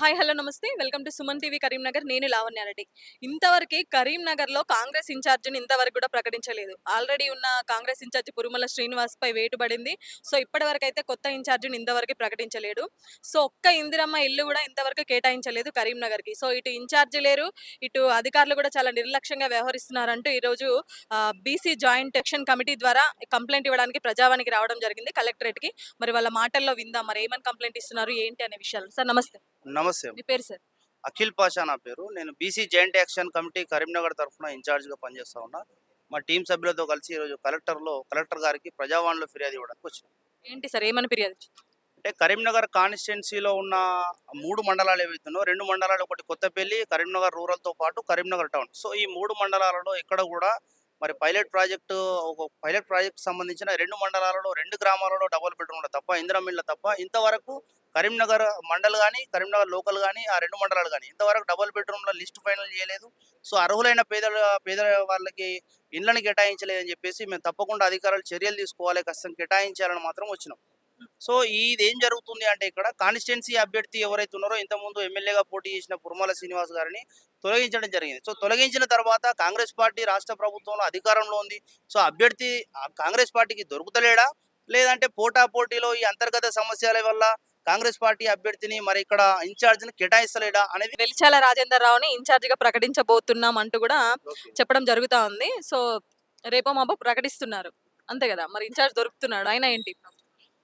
Hi hello namaste. Welcome to Suman TV Karimnagar. నేను లావణ్యారెడ్డి ఇంతవరకు కరీంనగర్లో కాంగ్రెస్ ఇన్ఛార్జిని ఇంతవరకు కూడా ప్రకటించలేదు. ఆల్రెడీ ఉన్న కాంగ్రెస్ ఇన్ఛార్జి పురుమల శ్రీనివాస్ పై వేటు పడింది సో ఇప్పటి వరకు అయితే కొత్త ఇన్ఛార్జిని ఇంతవరకు ప్రకటించలేడు. సో ఒక్క ఇందిరమ్మ ఇల్లు కూడా ఇంతవరకు కేటాయించలేదు కరీంనగర్కి. సో ఇటు ఇన్ఛార్జి లేరు. ఇటు అధికారులు కూడా చాలా నిర్లక్ష్యంగా వ్యవహరిస్తున్నారంటూ ఈరోజు బీసీ జాయింట్ ఎక్షన్ కమిటీ ద్వారా కంప్లైంట్ ఇవ్వడానికి ప్రజావానికి రావడం జరిగింది కలెక్టరేట్కి. మరి వాళ్ళ మాటల్లో విందాం. మరి ఏమని కంప్లైంట్ ఇస్తున్నారు? ఏంటి అనే విషయాలు. సార్ నమస్తే. నమస్తే మీ పేరు సార్? అఖిల్ పాషా నా పేరు. నేను BC joint action committee Karimnagar తరఫున ఇన్ఛార్జ్గా పనిచేస్తా ఉన్నా. మా టీం సభ్యులతో కలిసి ఈరోజు కలెక్టర్లో కలెక్టర్ గారికి ప్రజావాణిలో ఫిర్యాదు ఇవ్వడానికి వచ్చినాం. ఏంటి సార్? ఏమని ఫిర్యాదు? అంటే కరీంనగర్ కాన్స్టిట్యున్సీలో ఉన్న మూడు మండలాలు ఏవైతున్నాయో రెండు మండలాలు ఒకటి కొత్తపల్లి కరీంనగర్ రూరల్తో పాటు కరీంనగర్ టౌన్ సో ఈ మూడు మండలాలలో ఎక్కడ కూడా మరి పైలట్ ప్రాజెక్టు ఒక పైలట్ ప్రాజెక్ట్ సంబంధించిన రెండు మండలాలలో రెండు గ్రామాలలో డబుల్ బెడ్రూమ్లు తప్ప ఇందిరమిళ్ళ తప్ప ఇంతవరకు కరీంనగర్ మండల్ కానీ కరీంనగర్ లోకల్ కానీ ఆ రెండు మండలాలు కానీ ఇంతవరకు డబుల్ బెడ్రూమ్ల లిస్ట్ ఫైనల్ చేయలేదు. సో అర్హులైన పేదల పేద వాళ్ళకి ఇళ్ళను కేటాయించలేదని చెప్పేసి మేము తప్పకుండా అధికారులు చర్యలు తీసుకోవాలి కష్టం కేటాయించాలని మాత్రం వచ్చినాం. సో ఇది ఏం జరుగుతుంది అంటే ఇక్కడ కాన్స్టిట్యున్సీ అభ్యర్థి ఎవరైతే ఉన్నారో ఇంతకుముందు ఎమ్మెల్యేగా పోటీ చేసిన పురమాల శ్రీనివాస్ గారిని తొలగించడం జరిగింది. సో తొలగించిన తర్వాత కాంగ్రెస్ పార్టీ రాష్ట్ర ప్రభుత్వంలో అధికారంలో ఉంది. సో అభ్యర్థి కాంగ్రెస్ పార్టీకి దొరుకుతలేడా? లేదంటే పోటా పోటీలో ఈ అంతర్గత సమస్యల వల్ల కాంగ్రెస్ పార్టీ అభ్యర్థిని మరి ఇక్కడ ఇన్ఛార్జిని కేటాయిస్తలేడా అనేది వెలిచాల రాజేందర్ రావుని ఇన్ఛార్జిగా ప్రకటించబోతున్నాం అంటూ కూడా చెప్పడం జరుగుతా ఉంది. సో రేపో మాపో ప్రకటిస్తున్నారు. అంతే కదా? మరి ఇన్ఛార్జ్ దొరుకుతున్నాడు. ఆయన ఏంటి?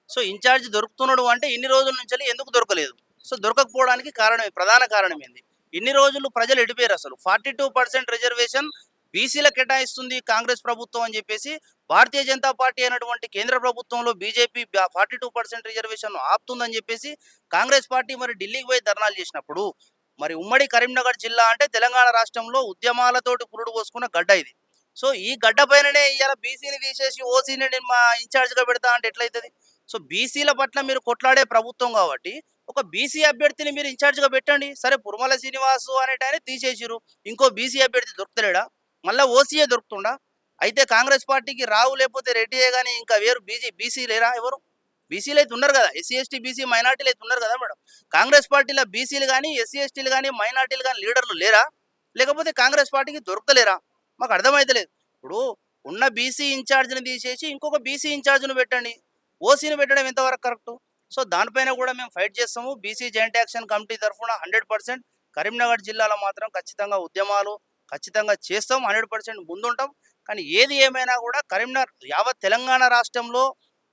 సో ఇన్ఛార్జ్ దొరుకుతున్నాడు అంటే ఇన్ని రోజుల నుంచి ఎందుకు దొరకలేదు? సో దొరకకపోవడానికి కారణం ప్రధాన కారణం ఏంది? ఇన్ని రోజులు ప్రజలు ఎడిపోయారు అసలు. ఫార్టీ టూ పర్సెంట్ రిజర్వేషన్ బీసీల కేటాయిస్తుంది కాంగ్రెస్ ప్రభుత్వం అని చెప్పేసి భారతీయ జనతా పార్టీ అయినటువంటి కేంద్ర ప్రభుత్వంలో BJP forty two percent reservation ఆపుతుందని చెప్పేసి కాంగ్రెస్ పార్టీ మరి ఢిల్లీకి పోయి ధర్నాలు చేసినప్పుడు మరి ఉమ్మడి కరీంనగర్ జిల్లా అంటే తెలంగాణ రాష్ట్రంలో ఉద్యమాలతోటి పురుడు పోసుకున్న గడ్డ ఇది. సో ఈ గడ్డ పైననే ఇవాళ బీసీని తీసేసి ఓసీని నేను మా ఇన్ఛార్జ్గా పెడతా అంటే ఎట్లయితుంది? సో బీసీల పట్ల మీరు కొట్లాడే ప్రభుత్వం కాబట్టి ఒక బీసీ అభ్యర్థిని మీరు ఇన్ఛార్జ్గా పెట్టండి. సరే పురమల శ్రీనివాసు అనేటాయన తీసేసిరు ఇంకో బీసీ అభ్యర్థి దొరుకుతలేడా? మళ్ళీ ఓసీఏ దొరుకుతుండా? అయితే కాంగ్రెస్ పార్టీకి రావు లేకపోతే రెడ్డియే కానీ ఇంకా వేరు బీజీ బీసీ లేరా ఎవరు? బీసీలు అయితే ఉన్నారు కదా. ఎస్సీ ఎస్టీ బీసీ మైనార్టీలు అయితే ఉన్నారు కదా మేడం. కాంగ్రెస్ పార్టీలో బీసీలు కానీ ఎస్సీ ఎస్టీలు కానీ మైనార్టీలు కానీ లీడర్లు లేరా? లేకపోతే కాంగ్రెస్ పార్టీకి దొరకలేరా మాకు అర్థమైతలేదు. ఇప్పుడు ఉన్న బీసీ ఇన్ఛార్జ్ని తీసేసి ఇంకొక బీసీ ఇన్ఛార్జ్ను పెట్టండి. ఓసీని పెట్టడం ఎంతవరకు కరెక్ట్? సో దానిపైన కూడా మేము ఫైట్ చేస్తాము. బీసీ జాయింట్ యాక్షన్ కమిటీ తరఫున హండ్రెడ్ పర్సెంట్ కరీంనగర్ జిల్లాలో మాత్రం ఖచ్చితంగా ఉద్యమాలు ఖచ్చితంగా చేస్తాం. హండ్రెడ్ పర్సెంట్ ముందుంటాం. కానీ ఏది ఏమైనా కూడా కరీంనగర్ యావత్ తెలంగాణ రాష్ట్రంలో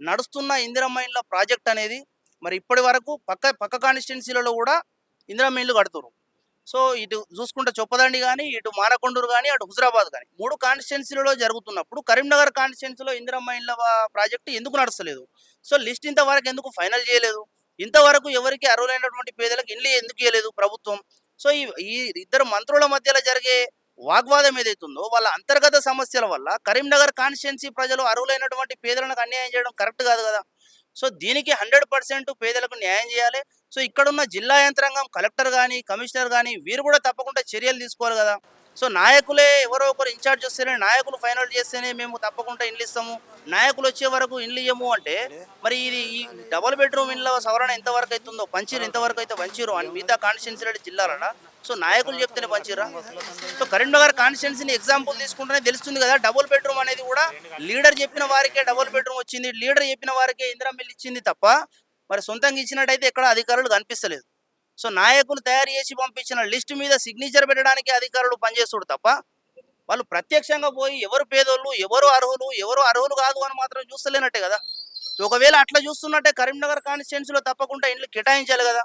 నడుస్తున్న ఇందిరామైన్ల ప్రాజెక్ట్ అనేది మరి ఇప్పటి వరకు పక్క పక్క కాన్స్టిట్యున్సీలలో కూడా ఇందిరామైన్లు కడుతున్నారు సో ఇటు చూసుకుంటే చొప్పదండి కానీ ఇటు మానకొండూరు కానీ అటు హుజరాబాద్ కానీ మూడు కాన్స్టిట్యున్సీలలో జరుగుతున్నప్పుడు కరీంనగర్ కాన్స్టిట్యున్సీలో ఇందిరమ్మ ఇండ్ల ప్రాజెక్టు ఎందుకు నడుస్తలేదు? సో లిస్ట్ ఇంతవరకు ఎందుకు ఫైనల్ చేయలేదు? ఇంతవరకు ఎవరికి అర్హులైనటువంటి పేదలకు ఇండ్లు ఎందుకు ఇవ్వలేదు ప్రభుత్వం? సో ఈ ఈ ఇద్దరు మంత్రుల మధ్యలో జరిగే వాగ్వాదం ఏదైతుందో వాళ్ళ అంతర్గత సమస్యల వల్ల కరీంనగర్ కాన్స్టిట్యున్సీ ప్రజలు అర్హులైనటువంటి పేదలకు అన్యాయం చేయడం కరెక్ట్ కాదు కదా? సో దీనికి హండ్రెడ్ పర్సెంట్ పేదలకు న్యాయం చేయాలి. సో ఇక్కడున్న జిల్లా యంత్రాంగం కలెక్టర్ కానీ కమిషనర్ కానీ వీరు కూడా తప్పకుండా చర్యలు తీసుకోవాలి కదా. సో నాయకులే ఎవరో ఒకరు ఇన్ఛార్జ్ వస్తేనే నాయకులు ఫైనల్ చేస్తేనే మేము తప్పకుండా ఇండ్లు ఇస్తాము. నాయకులు వచ్చే వరకు ఇండ్లు ఇయ్యము అంటే మరి ఇది ఈ డబుల్ బెడ్రూమ్ ఇండ్ల సవరణ ఎంతవరకు అవుతుందో పంచీరు ఎంతవరకు అయితే పంచీరు అని మిగతా కాన్స్టిట్యున్సీ జిల్లాలన సో నాయకులు చెప్తేనే పంచీరా సో కరీంనగర్ కాన్స్టిట్యున్సీని ఎగ్జాంపుల్ తీసుకుంటేనే తెలుస్తుంది కదా డబుల్ బెడ్రూమ్ అనేది కూడా లీడర్ చెప్పిన వారికే డబుల్ బెడ్రూమ్ వచ్చింది లీడర్ చెప్పిన వారికే ఇందిరా మిల్ ఇచ్చింది తప్ప మరి సొంతంగా ఇచ్చినట్టయితే ఎక్కడ అధికారులు కనిపిస్తలేదు. సో నాయకులు తయారు చేసి పంపించిన లిస్ట్ మీద సిగ్నేచర్ పెట్టడానికి అధికారులు పనిచేస్తుడు తప్ప వాళ్ళు ప్రత్యక్షంగా పోయి ఎవరు పేదోళ్ళు ఎవరు అర్హులు ఎవరు అర్హులు కాదు అని మాత్రం చూస్తలేనట్టే కదా. ఒకవేళ అట్లా చూస్తున్నట్టే కరీంనగర్ కాన్స్టిట్యున్సీలో తప్పకుండా ఇండ్లు కేటాయించాలి కదా.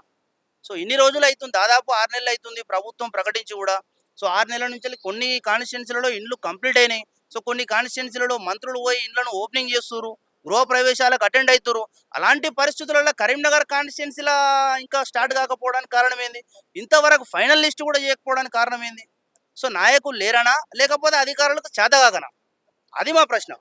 సో ఇన్ని రోజులు అవుతుంది దాదాపు ఆరు నెలలు అవుతుంది ప్రభుత్వం ప్రకటించి కూడా. సో ఆరు నెలల నుంచి కొన్ని కాన్స్టిట్యున్సీలలో ఇండ్లు కంప్లీట్ అయినాయి. సో కొన్ని కాన్స్టిట్యున్సీలలో మంత్రులు పోయి ఇండ్లను ఓపెనింగ్ చేస్తున్నారు. గృహ ప్రవేశాలకు అటెండ్ అవుతారు అలాంటి పరిస్థితులలో కరీంనగర్ కాన్స్టిట్యున్సీలా ఇంకా స్టార్ట్ కాకపోవడానికి కారణం ఏంది? ఇంతవరకు ఫైనల్ లిస్ట్ కూడా చేయకపోవడానికి కారణం ఏంది? సో నాయకులు లేరనా? లేకపోతే అధికారులకు చేతగాకనా అది మా ప్రశ్న.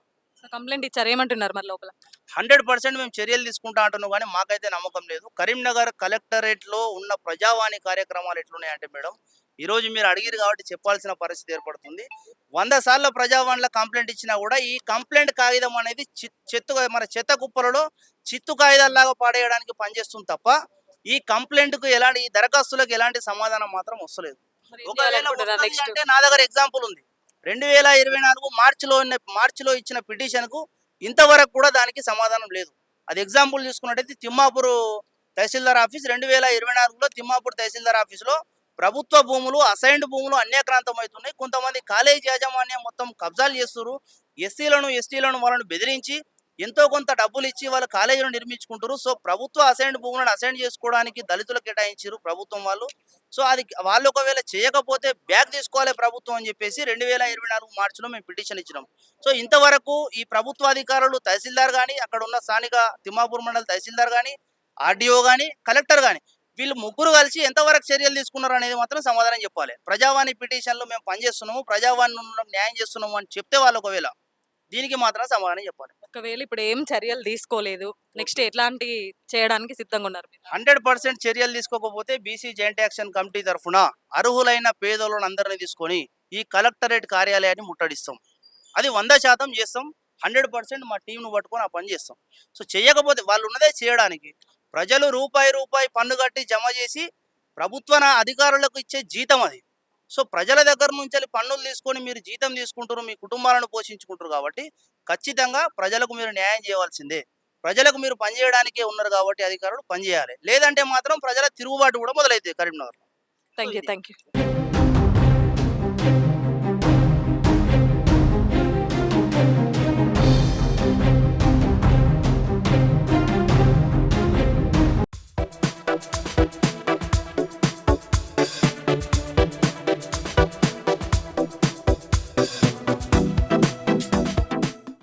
కంప్లైంట్ ఇచ్చారు. ఏమంటున్నారు మరి లోపల? హండ్రెడ్ పర్సెంట్ మేము చర్యలు తీసుకుంటా అంటున్నాం కానీ మాకైతే నమ్మకం లేదు. కరీంనగర్ కలెక్టరేట్లో ఉన్న ప్రజావాణి కార్యక్రమాలు ఎట్లున్నాయంటే మేడం ఈ రోజు మీరు అడిగిరు కాబట్టి చెప్పాల్సిన పరిస్థితి ఏర్పడుతుంది. వంద సార్లు ప్రజావాణిలో కంప్లైంట్ ఇచ్చినా కూడా ఈ కంప్లైంట్ కాగితం అనేది చెత్త మన చెత్త కుప్పలలో చిత్తు కాగితాల్లాగా పాడేయడానికి పనిచేస్తుంది తప్ప ఈ కంప్లైంట్కు ఎలాంటి ఈ దరఖాస్తులకు ఎలాంటి సమాధానం మాత్రం వస్తలేదు. అంటే నా దగ్గర ఎగ్జాంపుల్ ఉంది. రెండు వేల ఇరవై నాలుగు మార్చిలో ఉన్న మార్చిలో ఇచ్చిన పిటిషన్కు ఇంతవరకు కూడా దానికి సమాధానం లేదు. అది ఎగ్జాంపుల్ చూసుకున్నట్టయితే తిమ్మాపూర్ తహసీల్దార్ ఆఫీస్ రెండు వేల ఇరవై నాలుగులో తిమ్మాపూర్ తహసీల్దార్ ఆఫీసులో ప్రభుత్వ భూములు అసైన్డ్ భూములు అన్యాక్రాంతమవుతున్నాయి కొంతమంది కాలేజ్ యాజమాన్యం మొత్తం కబ్జాలు చేస్తున్నారు ఎస్సీలను ఎస్టీలను వాళ్ళను బెదిరించి ఎంతో కొంత డబ్బులు ఇచ్చి వాళ్ళు కాలేజీలు నిర్మించుకుంటారు సో ప్రభుత్వ అసైన్డ్ భూములను అసైన్ చేసుకోవడానికి దళితులు కేటాయించారు ప్రభుత్వం వాళ్ళు. సో అది వాళ్ళు ఒకవేళ చేయకపోతే బ్యాక్ తీసుకోవాలి ప్రభుత్వం అని చెప్పేసి రెండు వేల ఇరవై నాలుగు మార్చిలో మేము పిటిషన్ ఇచ్చినాం. సో ఇంతవరకు ఈ ప్రభుత్వ అధికారులు తహసీల్దార్ కానీ అక్కడ ఉన్న స్థానిక తిమ్మాపూర్ మండల తహసీల్దార్ కానీ ఆర్డీఓ కానీ కలెక్టర్ కానీ వీళ్ళు ముగ్గురు కలిసి ఎంతవరకు చర్యలు తీసుకున్నారు అనేది మాత్రం సమాధానం చెప్పాలి. ప్రజావాణి పిటిషన్లో మేము పనిచేస్తున్నాము ప్రజావాణి న్యాయం చేస్తున్నాము అని చెప్తే వాళ్ళు ఒకవేళ దీనికి మాత్రం సమాధానం చెప్పాలి. ఒకవేళ ఇప్పుడు ఏం చర్యలు తీసుకోలేదు నెక్స్ట్ ఎట్లాంటి చేయడానికి సిద్ధంగా ఉన్నారు? హండ్రెడ్ పర్సెంట్ చర్యలు తీసుకోకపోతే బీసీ జాయింట్ యాక్షన్ కమిటీ తరఫున అర్హులైన పేదలను అందరినీ తీసుకొని ఈ కలెక్టరేట్ కార్యాలయాన్ని ముట్టడిస్తాం. అది వంద శాతం చేస్తాం హండ్రెడ్ పర్సెంట్ మా టీంను పట్టుకొని ఆ పని చేస్తాం. సో చేయకపోతే వాళ్ళు ఉన్నదే చేయడానికి ప్రజలు రూపాయి రూపాయి పన్ను కట్టి జమ చేసి ప్రభుత్వ అధికారులకు ఇచ్చే జీతం అది. సో ప్రజల దగ్గర నుంచి పన్నులు తీసుకొని మీరు జీతం తీసుకుంటారు మీ కుటుంబాలను పోషించుకుంటారు కాబట్టి ఖచ్చితంగా ప్రజలకు మీరు న్యాయం చేయవలసిందే. ప్రజలకు మీరు పనిచేయడానికే ఉన్నారు కాబట్టి అధికారులు పనిచేయాలి లేదంటే మాత్రం ప్రజల తిరుగుబాటు కూడా మొదలైతే Karimnagar thank you thank you